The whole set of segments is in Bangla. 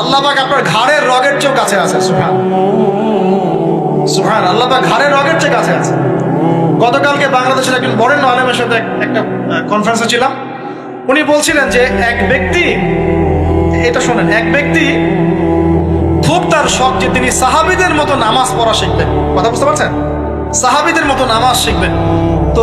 আল্লাহ পাক আপনার ঘাড়ের রগের চেয়েও কাছে আছে সুহান সুহান আল্লাহ পাক ঘাড়ের রগের চেয়ে কাছে আছে। গতকালকে বাংলাদেশের একজন বরেণ্য আলেমের সাথে একটা কনফারেন্সে ছিলাম। উনি বলছিলেন যে এক ব্যক্তি, এটা শোনেন, এক ব্যক্তি খুব তার শখ যে তিনি সাহাবিদের মতো নামাজ পড়া শিখবেন। কথা বুঝতে পারছেন? সাহাবিদের মতো নামাজ শিখবেন। তো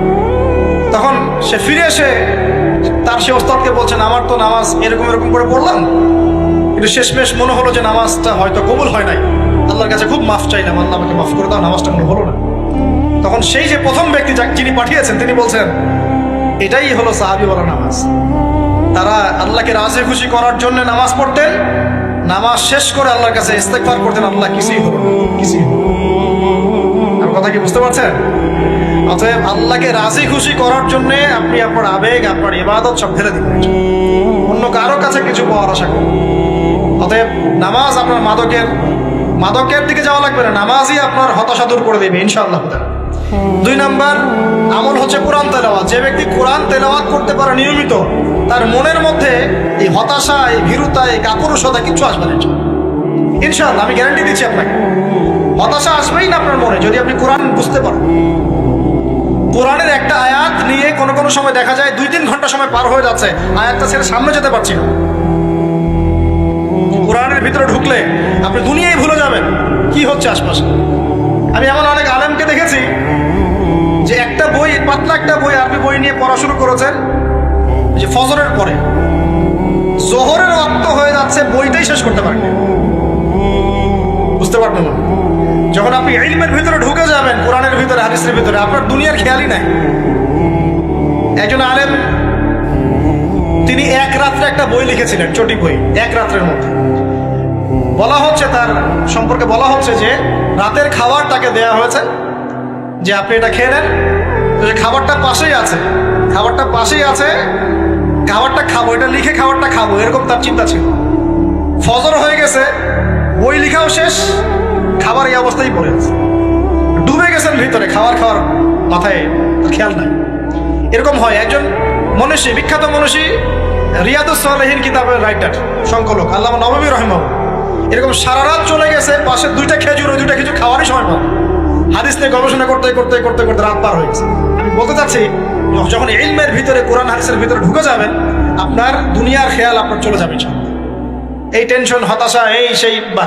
তখন সে ফিরে এসে তার সে ওস্তাদকে বলছেন আমার তো নামাজ এরকম এরকম করে পড়লাম। কিন্তু শেষমেশ মনে হলো যে নামাজটা হয়তো কবুল হয় নাই। আল্লাহর কাছে খুব মাফ চাইলাম আল্লাহ আমাকে মাফ করে দাও, নামাজটা মনে হলো না। তখন সেই যে প্রথম ব্যক্তি যাকে যিনি পাঠিয়েছেন, তিনি বলছেন, এটাই হলো সাহাবি বলা নামাজ। তারা আল্লাহকে রাজি খুশি করার জন্য নামাজ পড়তেন, নামাজ শেষ করে আল্লাহর কাছে ইস্তেকবার করতেন, আল্লাহ কিছুই হলো কিছুই হলো কথা কি বুঝতে পারছেন? অতএব আল্লাহকে রাজি খুশি করার জন্য আপনি আপনার আবেগ, আপনার ইবাদত সব ফেলে দিবেন অন্য কারও কাছে কিছু পাওয়ার আশা করুন অতএব নামাজ আপনার মাদকের মাদকের দিকে যাওয়া লাগবে না। নামাজই আপনার হতাশা দূর করে দেবে, ইনশাআল্লাহ। দুই নাম্বার, আমল হচ্ছে কোরআন তেলাওয়াত। যে ব্যক্তি কোরআন তেলাওয়াত করতে পারে নিয়মিত, তার মনের মধ্যে এই হতাশা, এই ভীরুতা, এই কাপুরুষতা কিচ্ছু আসবে না। ইনশাআল্লাহ। আমি গ্যারান্টি দিচ্ছি আপনাকে। হতাশা আসবেই না আপনার মনে, যদি আপনি কোরআন বুঝতে পারেন। কোরআনের একটা আয়াত নিয়ে কোনো কোনো সময় দেখা যায় দুই তিন ঘণ্টা সময় পার হয়ে যাচ্ছে। আয়াতটা ছেড়ে সামনে যেতে পারছি না। কোরআনের ভিতরে ঢুকলে আপনি দুনিয়ায় ভুলে যাবেন কি হচ্ছে আশপাশে। আমি এমন অনেক আলেমকে দেখেছি যে একটা বই, পাতলা একটা বই আরবি বই নিয়ে পড়া শুরু করেছেন যে ফজরের পরে। জোহরের রক্ত হয়ে যাচ্ছে বইটাই শেষ করতে পারেন বুঝতে পারবেন না? যখন আপনি ইলমের ভিতরে ঢুকে যাবেন, কোরআনের ভিতরে, হাদিসের ভিতরে, আপনার দুনিয়ার খেয়ালই নাই। একজন আলেম, তিনি এক রাত্রে একটা বই লিখেছিলেন, চটি বই, এক রাত্রের মধ্যে। বলা হচ্ছে তার, সম্পর্কে বলা হচ্ছে যে, রাতের খাবার তাকে দেয়া হয়েছে, যে আপনি এটা খেয়ে নেন। খাবারটা পাশেই আছে, খাবারটা পাশেই আছে, খাবারটা খাব, এটা লিখে খাবারটা খাব, এরকম তার চিন্তা ছিল। ফজর হয়ে গেছে, বই লিখাও শেষ খাবার এই অবস্থায় পড়ে আছে। ডুবে গেছেন ভিতরে, খাবার খাওয়ার মাথায় খেয়াল নাই। এরকম হয়, একজন মনীষী, বিখ্যাত মনীষী, রিয়াদুস সালেহীন কিতাবের রাইটার সংকলক আল্লাহ নবী রহম এরকম সারা রাত চলে গেছে, পাশে দুইটা খেজুর, ওই দুইটা কিছু খাওয়ারই সময় পাবে হাদিস নিয়ে গবেষণা করতে করতে করতে করতে রাত পার হয়ে গেছে। আমি বলতে চাচ্ছি, যখন ইলমের ভিতরে, কোরআন হাদিসের ভিতরে ঢুকে যাবেন, আপনার দুনিয়ার খেয়াল আপনার চলে যাবে এই টেনশন হতাশা, এই, সেই বা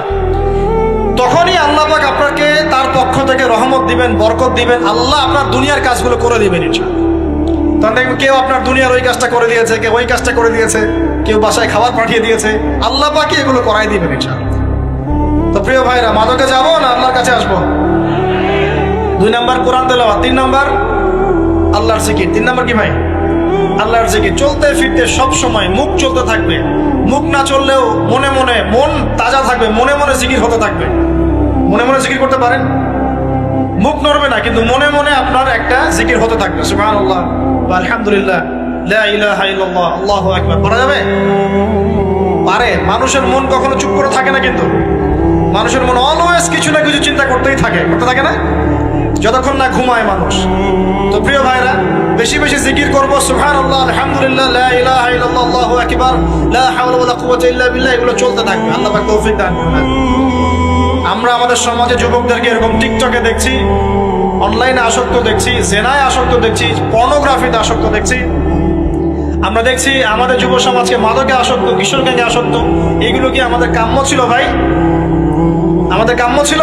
তখনই আল্লাহ পাক আপনাকে তার পক্ষ থেকে রহমত দিবেন, বরকত দিবেন। আল্লাহ আপনার দুনিয়ার কাজগুলো করে দিবেন দেখবেন কেউ আপনার দুনিয়ার ওই কাজটা করে দিয়েছে, কেউ ওই কাজটা করে দিয়েছে, কেউ বাসায় খাবার পাঠিয়ে দিয়েছে। আল্লাহ পাকি এগুলো করাই দিবেন, ইনশাআল্লাহ। তো প্রিয় ভাইরা, মাদকে যাব না আল্লাহর কাছে আসব? দুই নাম্বার কোরআন তেলাওয়াত, তিন নাম্বার আল্লাহর সিকির তিন নাম্বার কি ভাই? আল্লাহর জিকির। চলতে ফিরতে সব সময় মুখ চলতে থাকবে। মুখ না চললেও মনে মনে মন তাজা থাকবে, মনে মনে জিকির হতে থাকবে। মনে মনে জিকির করতে পারেন? মুখ নড়বে না, কিন্তু মনে মনে আপনার একটা জিকির হতে থাকবে। সুবহানাল্লাহ। বা আলহামদুলিল্লাহ। আল্লাহু আকবার। পড়া যাবে? পারে। মানুষের মন কখনো চুপ করে থাকে না কিন্তু। মানুষের মন অলওয়েজ কিছু না কিছু চিন্তা করতেই থাকে। করতে থাকে না? যতক্ষণ না ঘুমায় মানুষ। তো প্রিয় ভাইরা, বেশি বেশি জিকির করব। আলহামদুলিল্লাহ ইল্লাল্লাহ আল্লাহু কুওয়াতা বিল্লাহ, এগুলো চলতে থাকবে। আল্লাহ তৌফিক দান আমরা আমাদের সমাজে যুবকদেরকে এরকম টিকটকে দেখছি, অনলাইনে আসক্ত দেখছি, জেনায় আসক্ত দেখছি, পর্নোগ্রাফিতে আসক্ত দেখছি। আমরা দেখছি আমাদের যুব সমাজকে মাদকে আসক্ত, কিশোর গ্যাংয়ে আসক্ত। এগুলো কি আমাদের কাম্য ছিল ভাই? আমাদের কাম্য ছিল?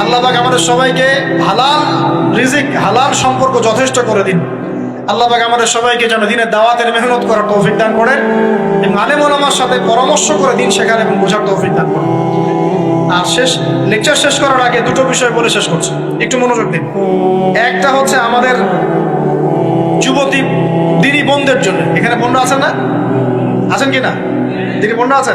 আল্লাহ পাক আমাদের সবাইকে হালাল রিজিক, হালাল সম্পর্ক যথেষ্ট করে দিন। আল্লাহ পাক আমাদের সবাইকে যেন দিনের দাওয়াতের মেহনত করার তৌফিক দান করেন এবং আলেম ওলামার সাথে পরামর্শ করে দিন শেখার এবং বোঝার তৌফিক দান করেন। আর শেষ লেকচার শেষ করার আগে দুটো বিষয় বলে শেষ করছি। একটু মনোযোগ দিন। একটা হচ্ছে আমাদের যুবতী, দিনী বোনদের জন্য। এখানে বোনরা আছেন না? আছেন কি না? দিনী বোনরা আছেন?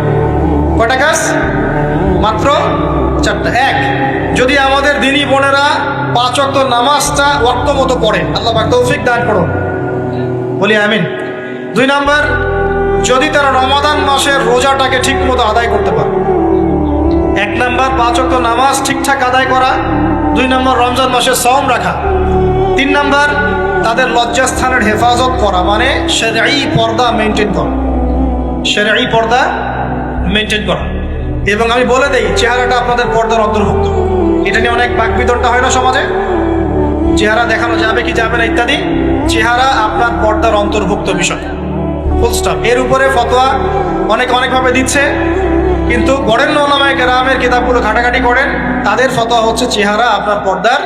কয়টা কাজ? মাত্র চারটা। এক, যদি আমাদের দিনী বোনেরা পাঁচ অক্ত নামাজটা ওয়াক্ত মতো পড়ে আল্লাহ পাক তৌফিক দান করো বলি আমিন। দুই নাম্বার, যদি তারা রমাদান মাসের রোজাটাকে ঠিক মতো আদায় করতে পারে। এক নাম্বার, পাঁচ অক্ত নামাজ ঠিকঠাক আদায় করা। দুই নম্বর, রমজান মাসের সম রাখা। তিন নাম্বার, তাদের লজ্জাস্থানের হেফাজত করা মানে সেরাই পর্দা মেনটেন করা। সেরাই পর্দা মেনটেন করা। এবং আমি বলে দেই, চেহারাটা আপনাদের পর্দার অন্তর্ভুক্ত। এটা নিয়ে অনেক বাক বিতর্কটা হয় না সমাজে? চেহারা দেখানো যাবে কি যাবে না ইত্যাদি? চেহারা আপনার পর্দার অন্তর্ভুক্ত বিষয়। ফুল স্টপ এর উপরে ফতোয়া অনেক অনেকভাবে দিচ্ছে, কিন্তু গড়েন ওলামায় গ্রামের কিতাবগুলো ঘাটাঘাটি করেন, তাদের ফতোয়া হচ্ছে চেহারা আপনার পর্দার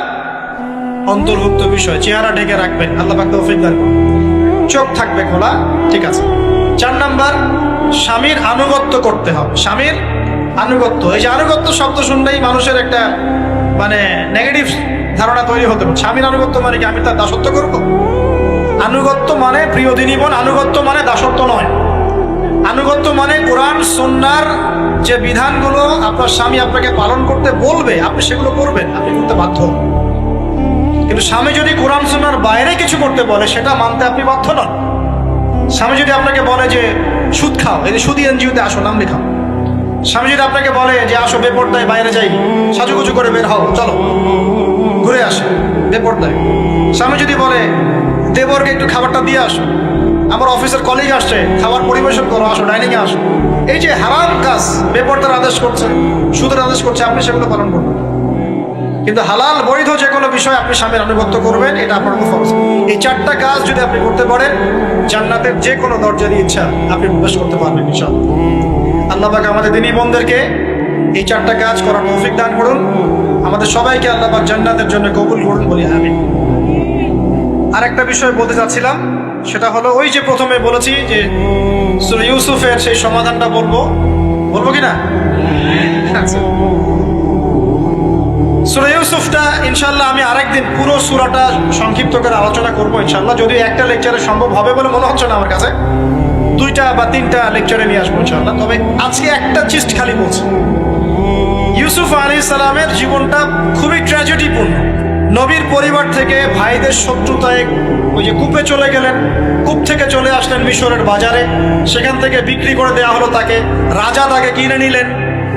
অন্তর্ভুক্ত বিষয়। চেহারা ঢেকে রাখবেন। আল্লাহ পাক তৌফিক চোখ থাকবে খোলা, ঠিক আছে। চার নাম্বার স্বামীর আনুগত্য করতে হবে। স্বামীর আনুগত্য। এই যে আনুগত্য শব্দ শুনলেই মানুষের একটা মানে নেগেটিভ ধারণা তৈরি হতে পারে। স্বামীর আনুগত্য মানে কি? আমি তার দাসত্ব করব? আনুগত্য মানে প্রিয় দিনীবন, আনুগত্য মানে দাসত্ব নয়। আনুগত্য মানে কোরআন সন্ন্যার যে বিধানগুলো আপনার স্বামী আপনাকে পালন করতে বলবে, আপনি সেগুলো করবেন, আপনি করতে বাধ্য কিন্তু স্বামী যদি কোরআন সন্ন্যার বাইরে কিছু করতে বলে, সেটা মানতে আপনি বাধ্য নন। স্বামী যদি আপনাকে বলে যে সুদ খাও, এই যে সুদি এনজিওতে আসো, নাম লেখাও। স্বামী যদি আপনাকে বলে যে আসো বেপর্দায় বাইরে যাই, সাজুগুজু করে বের হও, চলো, ঘুরে আসে, বেপর্দায়। স্বামী যদি বলে, দেবরকে একটু খাবারটা দিয়ে আসো। আমার অফিসের কলিগ আসছে, খাবার পরিবেশন করো, আসো ডাইনিংয়ে আসো। এই যে হারাম কাজ, বেপর্দার আদেশ করছে, সুদের আদেশ করছে, আপনি সেগুলো পালন করবেন কিন্তু হালাল, বৈধ যে কোনো বিষয় আপনি স্বামীর আনুগত্য করবেন, এটা আপনার ফরজ। এই চারটা কাজ যদি আপনি করতে পারেন, জান্নাতের যে কোনো দরজা দিয়ে ইচ্ছা আপনি প্রবেশ করতে পারবেন, ইনশাআল্লাহ। আল্লাহ পাক আমাদের দিনী বোনদেরকে এই চারটা কাজ করার তৌফিক দান করুন। আমাদের সবাইকে আল্লাহ পাক জান্নাতের জন্য কবুল করুন বলি আমি আরেকটা বিষয় বলতে চাচ্ছিলাম, সেটা হলো ওই যে প্রথমে বলেছি যে ইউসুফের সেই সমাধানটা বলব। বলব কি না? আচ্ছা। সুরা ইউসুফটা ইনশাল্লাহ আমি আরেকদিন পুরো সুরাটা সংক্ষিপ্ত করে আলোচনা করব ইনশাল্লাহ যদিও একটা লেকচারে সম্ভব হবে বলে মনে হচ্ছে না আমার কাছে। দুইটা বা তিনটা লেকচারে নিয়ে আসব ইনশাল্লাহ তবে আজকে একটা চিস্ট খালি বলছি। ইউসুফ আলী সালামের জীবনটা খুবই ট্র্যাজেডিপূর্ণ নবীর পরিবার থেকে ভাইদের শত্রুতায় ওই যে কূপে চলে গেলেন, কূপ থেকে চলে আসলেন মিশরের বাজারে। সেখান থেকে বিক্রি করে দেওয়া হলো তাকে। রাজা তাকে কিনে নিলেন।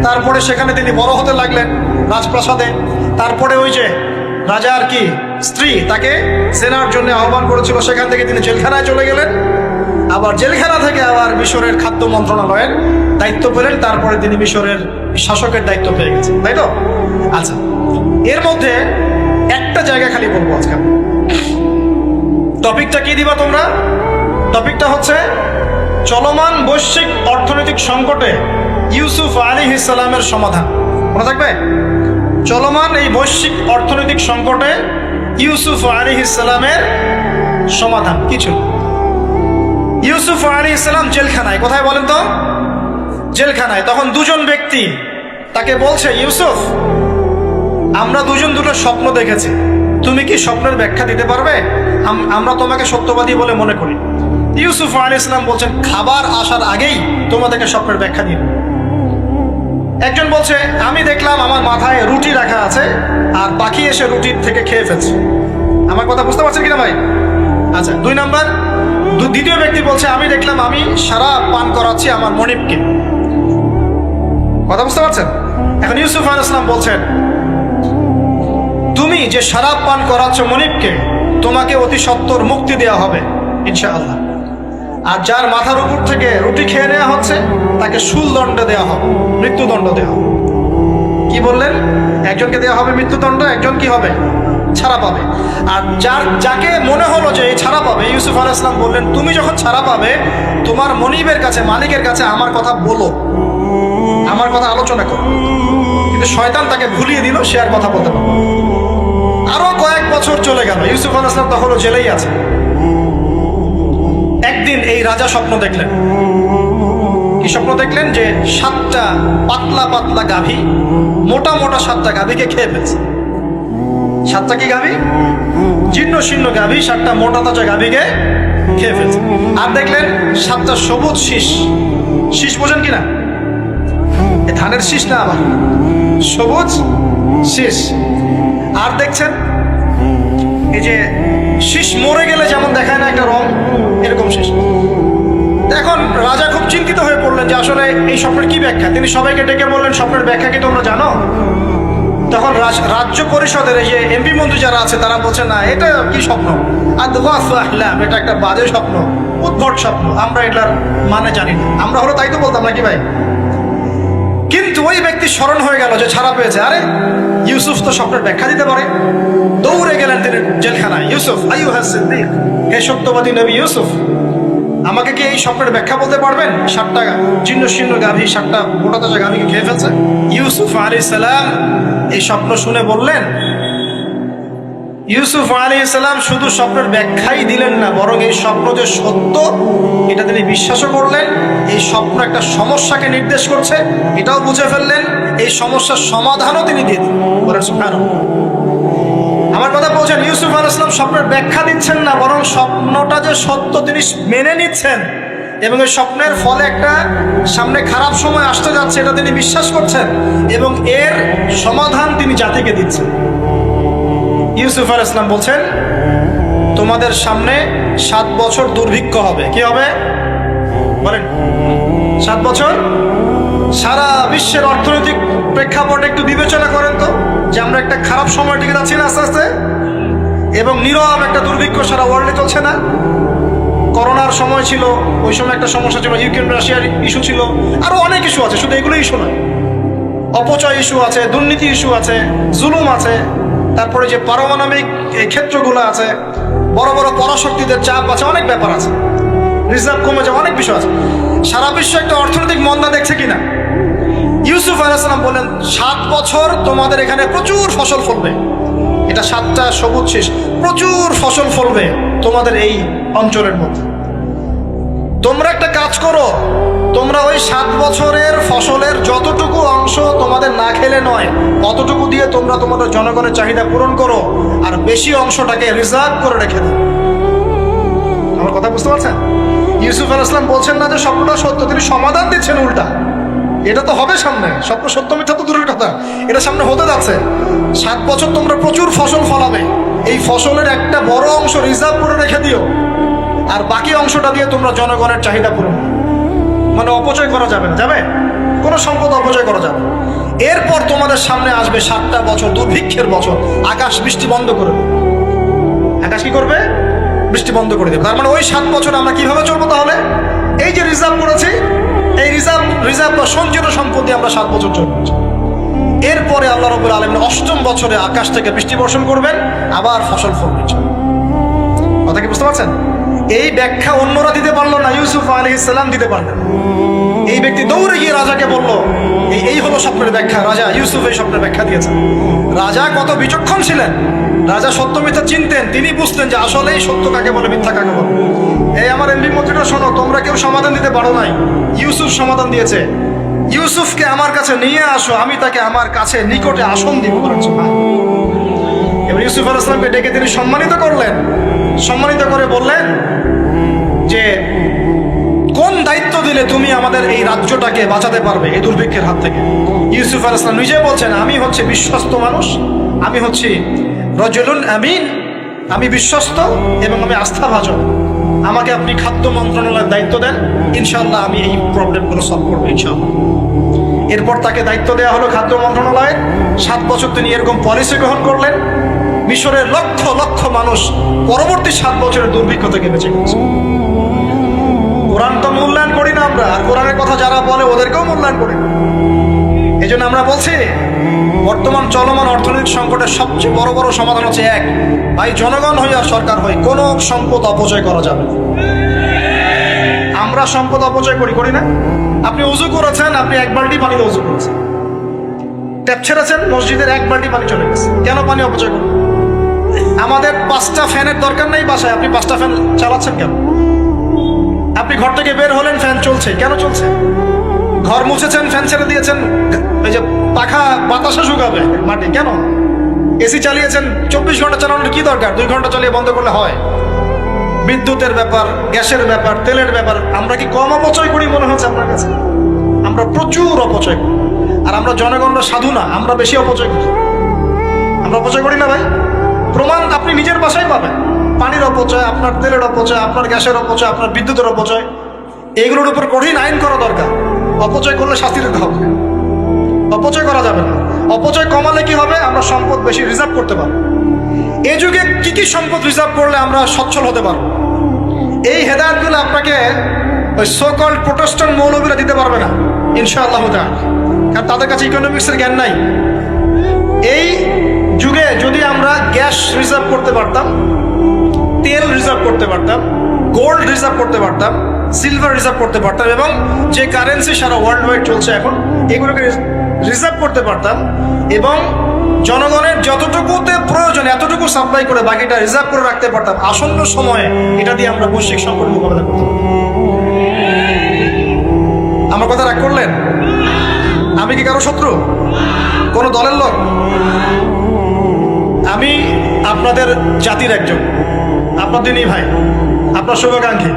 তারপরে সেখানে তিনি বড় হতে লাগলেন রাজপ্রাসাদে। তারপরে ওই যে রাজার কি স্ত্রী, তাকে সেনার জন্য আহ্বান করেছিল, সেখান থেকে তিনি জেলখানায় চলে গেলেন। আবার জেলখানা থেকে আবার মিশরের খাদ্য মন্ত্রণালয়ের দায়িত্ব পেলেন, তারপরে তিনি মিশরের শাসকের দায়িত্ব পেয়ে গেছেন, তাই তো? আচ্ছা এর মধ্যে একটা জায়গা খালি বলব আজকে টপিকটা কি দিবা তোমরা? টপিকটা হচ্ছে চলমান বৈশ্বিক অর্থনৈতিক সংকটে ইউসুফ আলী ইসলামের সমাধান। মনে থাকবে? চলমান এই বৈশ্বিক অর্থনৈতিক সংকটে ইউসুফ আলী ইসলামের সমাধান, কিছু। ইউসুফ আলী ইসলাম জেলখানায়, কোথায় বলেন তো? জেলখানায়। তখন দুজন ব্যক্তি তাকে বলছে, ইউসুফ, আমরা দুজন দুটো স্বপ্ন দেখেছি। তুমি কি স্বপ্নের ব্যাখ্যা দিতে পারবে? আমরা তোমাকে সত্যবাদী বলে মনে করি। ইউসুফ আলী ইসলাম বলছেন, খাবার আসার আগেই তোমাদেরকে স্বপ্নের ব্যাখ্যা দিন একজন বলছে, আমি দেখলাম আমার মাথায় রুটি রাখা আছে, আর পাখি এসে রুটির থেকে খেয়ে ফেলছে। আমার কথা বুঝতে পারছেন কিনা ভাই? আচ্ছা দুই নাম্বার। দ্বিতীয় ব্যক্তি বলছে, আমি দেখলাম আমি সারা পান করাচ্ছি আমার মনিবকে। কথা বুঝতে পারছেন? এখন ইউসুফ আল ইসলাম বলছেন, তুমি যে শরাব পান করাচ্ছ মনিবকে, তোমাকে অতি সত্তর মুক্তি দেওয়া হবে, ইনশাআল্লাহ। আর যার মাথার উপর থেকে রুটি খেয়ে নেওয়া হচ্ছে তাকে শুল দণ্ড দেওয়া হবে, মৃত্যুদণ্ড দেওয়া হবে। কি বললেন? একজনকে দেওয়া হবে মৃত্যুদণ্ড, একজন কি হবে? ছাড়া পাবে। আর যার, যাকে মনে হলো যে ছাড়া পাবে, ইউসুফ আল ইসলাম বললেন, তুমি যখন ছাড়া পাবে, তোমার মনিবের কাছে, মালিকের কাছে আমার কথা বলো। আমার কথা আলোচনা করো। কিন্তু শয়তান তাকে ভুলিয়ে দিল, সে আর কথা বলতে পারবে আরও কয়েক বছর চলে গেল, ইউসুফ আল ইসলাম তখনও জেলেই আছে। একদিন এই রাজা স্বপ্ন দেখলেন। স্বপ্ন দেখলেন যে সাতটা পাতলা পাতলা গাভী মোটা মোটা সাতটা গাভীকে খেয়ে ফেলছে। সাতটা কি গাভী? জীর্ণ শীর্ণ গাভী, সাতটা মোটা তাজা গাভীকে খেয়ে ফেলছে। আর দেখলেন সাতটা সবুজ শীষ। শীষ বোঝেন কিনা? ধানের শীষ না আবার? সবুজ শীষ। আর দেখছেন? এই যে শীষ মরে গেলে যেমন দেখায় না একটা রং, এরকম শীষ। এখন রাজা খুব চিন্তিত হয়ে পড়লেন যে আসলে এই স্বপ্নের কি ব্যাখ্যা? তিনি সবাইকে ডেকে বললেন, স্বপ্নের ব্যাখ্যা কি তোমরা জানো? তখন রাজ্য পরিষদের এই যে এমপি মন্ত্রী যারা আছে, তারা বলছে, না, এটা কি স্বপ্ন? আর এটা একটা বাজে স্বপ্ন, উদ্ভট স্বপ্ন, আমরা এটার মানে জানি না। আমরা হলো তাই তো বলতাম নাকি ভাই? কিন্তু ওই ব্যক্তি স্মরণ হয়ে গেল যে ছাড়া পেয়েছে। আরে, ইউসুফ তো স্বপ্নের ব্যাখ্যা দিতে পারে। দৌড়ে গেলেন তিনি জেলখানায়। ইউসুফ আইউ হ্যাঁ সিদ্দিক, হে সত্যবাদী নবী ইউসুফ আমাকে কি এই স্বপ্নের ব্যাখ্যা বলতে পারবেন? সাতটা চিহ্ন শীর্ণ গাভী, সাতটা মোটা তাজা গাভীকে খেয়ে ফেলছে। ইউসুফ আলী সালাম এই স্বপ্ন শুনে বললেন, ইউসুফ আলী ইসলাম শুধু স্বপ্নের ব্যাখ্যাই দিলেন না, বরং এই স্বপ্ন যে সত্য, এটা তিনি বিশ্বাসও করলেন। এই স্বপ্ন একটা সমস্যাকে নির্দেশ করছে। এটাও বুঝে ফেললেন, এই সমস্যার সমাধানও তিনি দিয়ে দিলেন। আমার কথা বলছেন ইউসুফ আল ইসলাম স্বপ্নের ব্যাখ্যা দিচ্ছেন না, বরং স্বপ্নটা যে সত্য তিনি মেনে নিচ্ছেন এবং এই স্বপ্নের ফলে একটা সামনে খারাপ সময় আসতে যাচ্ছে, এটা তিনি বিশ্বাস করছেন এবং এর সমাধান তিনি জাতিকে দিচ্ছেন। ইউসুফ আল ইসলাম বলছেন, তোমাদের সামনে সাত বছর দুর্ভিক্ষ হবে। কি হবে? বলেন। সাত বছর? সারা বিশ্বের অর্থনৈতিক প্রেক্ষাপট একটু বিবেচনা করেন তো। যে আমরা একটা খারাপ সময় দিকে যাচ্ছি না আস্তে আস্তে, এবং নীরব একটা দুর্ভিক্ষ সারা ওয়ার্ল্ডে চলছে না। করোনার সময় ছিল, ওই সময় একটা সমস্যা ছিল, ইউক্রেন, রাশিয়ার ইস্যু ছিল, আরও অনেক ইস্যু আছে, শুধু এগুলো ইস্যু নয়। অপচয় ইস্যু আছে, দুর্নীতি ইস্যু আছে, জুলুম আছে, তারপরে যে পারমাণবিক ক্ষেত্রগুলো আছে, বড় বড় পরাশক্তিদের চাপ আছে, অনেক ব্যাপার আছে। রিজার্ভ কমে যাওয়া অনেক বিষয় আছে। সারা বিশ্ব একটা অর্থনৈতিক মন্দা দেখছে কিনা? ইউসুফ আলাইসালাম বললেন, সাত বছর তোমাদের এখানে প্রচুর ফসল ফলবে। এটা সাতটা সবুজ শেষ, প্রচুর ফসল ফলবে তোমাদের এই অঞ্চলের মধ্যে। তোমরা একটা কাজ করো, তোমরা ওই সাত বছরের ফসলের যতটুকু অংশ তোমাদের না খেলে নয়, অতটুকু দিয়ে তোমরা তোমাদের জনগণের চাহিদা পূরণ করো আর বেশি অংশটাকে রিজার্ভ করে রেখে দাও। আমার কথা বুঝতে পারছেন? ইউসুফ আল ইসলাম বলছেন না যে স্বপ্নটা সত্য, তিনি সমাধান দিচ্ছেন উল্টা। এটা তো হবে সামনে। স্বপ্ন সত্য মিথ্যা তো দূরের কথা। এটা সামনে হতে যাচ্ছে। সাত বছর তোমরা প্রচুর ফসল ফলাবে। এই ফসলের একটা বড় অংশ রিজার্ভ করে রেখে দিও। আর বাকি অংশটা দিয়ে তোমরা জনগণের চাহিদা পূরণ মানে অপচয় করা যাবে না। যাবে? কোনো সম্পদ অপচয় করা যাবে এরপর তোমাদের সামনে আসবে সাতটা বছর, দুর্ভিক্ষের বছর। আকাশ বৃষ্টি বন্ধ করে আকাশ কি করবে? বৃষ্টি বন্ধ করে দেবে। তার মানে ওই সাত বছর আমরা কীভাবে চলবো তাহলে? এই যে রিজার্ভ করেছি এই রিজার্ভ রিজার্ভ বা সঞ্চিত সম্পত্তি আমরা সাত বছর চলবো এরপরে আল্লাহ রবুল আলম অষ্টম বছরে আকাশ থেকে বৃষ্টি বর্ষণ করবেন, আবার ফসল ফলবে কথা কি বুঝতে পারছেন? এই ব্যাখ্যা অন্যরা দিতে পারল না, ইউসুফ আলী ইসলাম দিতে পারলেন এই ব্যক্তি দৌড়ে গিয়ে রাজাকে বলল, এই এই হলো স্বপ্নের ব্যাখ্যা, রাজা ইউসুফ এই স্বপ্নের ব্যাখ্যা দিয়েছেন। রাজা কত বিচক্ষণ ছিলেন। রাজা সত্য মিথ্যা চিনতেন, তিনি বুঝতেন যে আসলেই সত্য কাকে বলে, মিথ্যা কাকে বলে। এই আমার এমপি মন্ত্রীরা শোনো, তোমরা কেউ সমাধান দিতে পারো নাই। ইউসুফ সমাধান দিয়েছে। ইউসুফকে আমার কাছে নিয়ে আসো, আমি তাকে আমার কাছে নিকটে আসন দিব এবার ইউসুফ আল ডেকে তিনি সম্মানিত করলেন। সম্মানিত করে বললেন যে, কোন দায়িত্ব দিলে তুমি আমাদের এই রাজ্যটাকে বাঁচাতে পারবে এই দুর্ভিক্ষের হাত থেকে? ইউসুফ আল নিজে বলছেন, আমি হচ্ছে বিশ্বস্ত মানুষ, আমি হচ্ছি রজলুন আমিন, আমি বিশ্বস্ত এবং আমি আস্থাভাজন। আমাকে আপনি খাদ্য মন্ত্রণালয়ের দায়িত্ব দেন ইনশাল্লাহ আমি এই প্রবলেমগুলো সলভ করব ইনশাল্লাহ এরপর তাকে দায়িত্ব দেওয়া হলো খাদ্য মন্ত্রণালয়ের সাত বছর তিনি এরকম পলিসি গ্রহণ করলেন। মিশরের লক্ষ লক্ষ মানুষ পরবর্তী সাত বছরের দুর্ভিক্ষ থেকে বেঁচে গেছে। কোরআন তো মূল্যায়ন করি না আমরা, আর কোরআনের কথা যারা বলে ওদেরকেও মূল্যায়ন করি না। এই আমরা বলছি বর্তমান চলমান অর্থনৈতিক সংকটের সবচেয়ে বড় বড় সমাধান হচ্ছে এক। ভাই, জনগণ হই আর সরকার হই কোনো সম্পদ অপচয় করা যাবে আমরা সম্পদ অপচয় করি করি না। আপনি উজু করেছেন, আপনি এক বালতি পানি উজু করেছেন। ট্যাপ ছেড়েছেন, মসজিদের এক বালতি পানি চলে গেছে। কেন পানি অপচয় করবেন? আমাদের পাঁচটা ফ্যানের দরকার নেই বাসায়। আপনি পাঁচটা ফ্যান চালাচ্ছেন কেন? আপনি ঘর থেকে বের হলেন, ফ্যান চলছে। কেন চলছে? ঘর মুছেছেন, ফ্যান ছেড়ে দিয়েছেন। এই যে পাখা বাতাসে শুকাবে মাটি, কেন? এসি চালিয়েছেন, চব্বিশ ঘণ্টা চালানোর কি দরকার? দুই ঘণ্টা চালিয়ে বন্ধ করলে হয়। বিদ্যুতের ব্যাপার, গ্যাসের ব্যাপার, তেলের ব্যাপার, আমরা কি কম অপচয় করি মনে হচ্ছে আপনার কাছে? আমরা প্রচুর অপচয় করি। আর আমরা জনগণরা সাধু না, আমরা বেশি অপচয় করি। আমরা অপচয় করি না ভাই? প্রমাণ আপনি নিজের বাসায় পাবেন। পানির অপচয়, আপনার তেলের অপচয়, আপনার গ্যাসের অপচয়, আপনার বিদ্যুতের অপচয় এগুলোর উপর কঠিন আইন করা দরকার। অপচয় করলে শাস্তি দিতে হবে। অপচয় করা যাবে না। অপচয় কমালে কি হবে? আমরা সম্পদ বেশি রিজার্ভ করতে পারব। এই যুগে কি কি সম্পদ রিজার্ভ করলে আমরা সচ্ছল হতে পারব? এই হেদায়তগুলো আপনাকে ওই সোকল প্রোটেস্টন মৌলবীরা দিতে পারবে না, ইনশাআল্লাহ। কারণ তাদের কাছে ইকোনমিক্সের জ্ঞান নাই। এই যুগে যদি আমরা গ্যাস রিজার্ভ করতে পারতাম, তেল রিজার্ভ করতে পারতাম গোল্ড রিজার্ভ করতে পারতাম সিলভার রিজার্ভ করতে পারতাম এবং যে কারেন্সি সারা ওয়ার্ল্ড ওয়াইড চলছে এখন, এগুলোকে রিজার্ভ করতে পারতাম এবং জনগণের যতটুকুতে প্রয়োজন, এতটুকু সাপ্লাই করে বাকিটা রিজার্ভ করে রাখতে পারতাম। আসন্ন সময়ে এটা দিয়ে আমরা বৈশ্বিক সংকট মোকাবেলা করতে আমার কথা রাগ করলেন? আমি কি কারও শত্রু? কোন দলের লোক? আমি আপনাদের জাতির একজন। আপনার দিনই ভাই, আপনার শুভাকাঙ্ক্ষী।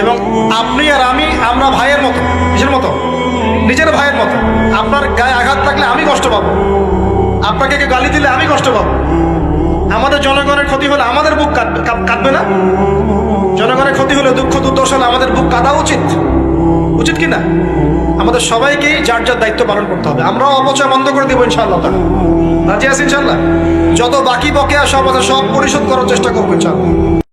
এবং আপনি আর আমি, আমরা ভাইয়ের মতো, কিসের মতো? নিজের ভাইয়ের মতো। আপনার গায়ে আঘাত থাকলে আমি কষ্ট পাবো। আপনাকে কেউ গালি দিলে আমি কষ্ট পাবো। আমাদের জনগণের ক্ষতি হলে আমাদের বুক কাঁদবে না? জনগণের ক্ষতি হলে দুঃখ দুর্দশ হলে আমাদের বুক কাঁদা উচিত। উচিত কি না? আমাদের সবাইকেই যার যার দায়িত্ব পালন করতে হবে। আমরাও অপচয় বন্ধ করে দেবো ইনশাআল্লাহ। রাজি আছি ইনশাআল্লাহ? যত বাকি বকেয়া সব আছে, সব পরিশোধ করার চেষ্টা করব ইনশাআল্লাহ।